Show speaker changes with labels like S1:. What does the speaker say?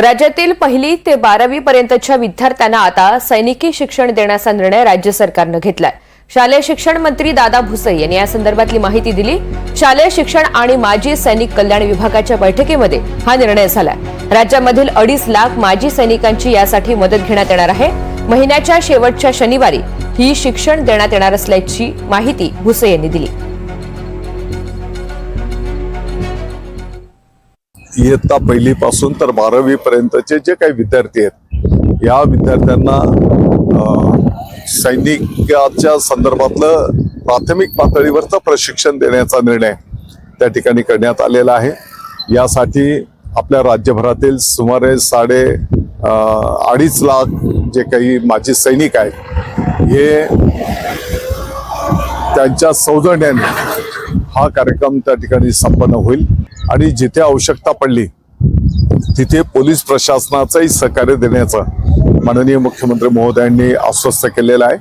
S1: राज्यातील पहिली ते बारावी पर्यंतच्या विद्यार्थ्यांना आता सैनिकी शिक्षण देण्याचा निर्णय राज्य सरकारनं घेतलाय. शालेय शिक्षण मंत्री दादा भुसे यांनी या संदर्भातली माहिती दिली. शालेय शिक्षण आणि माजी सैनिक कल्याण विभागाच्या बैठकीमध्ये हा निर्णय झालाय. राज्यामधील अडीच लाख माजी सैनिकांची यासाठी मदत घेण्यात येणार आहे. महिन्याच्या शेवटच्या शनिवारी ही शिक्षण देण्यात येणार असल्याची माहिती भुसे यांनी दिली.
S2: इयत्ता पहिलीपासून तर बारावीपर्यंतचे जे काही विद्यार्थी आहेत या विद्यार्थ्यांना सैनिकाच्या संदर्भातलं प्राथमिक पातळीवरचं प्रशिक्षण देण्याचा निर्णय त्या ठिकाणी करण्यात आलेला आहे. यासाठी आपल्या राज्यभरातील सुमारे साडे अडीच लाख जे काही माजी सैनिक आहेत हे त्यांच्या सौजन्याने हा कार्यक्रम त्या ठिकाणी संपन्न होईल. आणि जिथे आवश्यकता पडली तिथे पोलीस प्रशासनाचंही सहकार्य देण्याचं माननीय मुख्यमंत्री महोदयांनी आश्वस्त केलेलं आहे.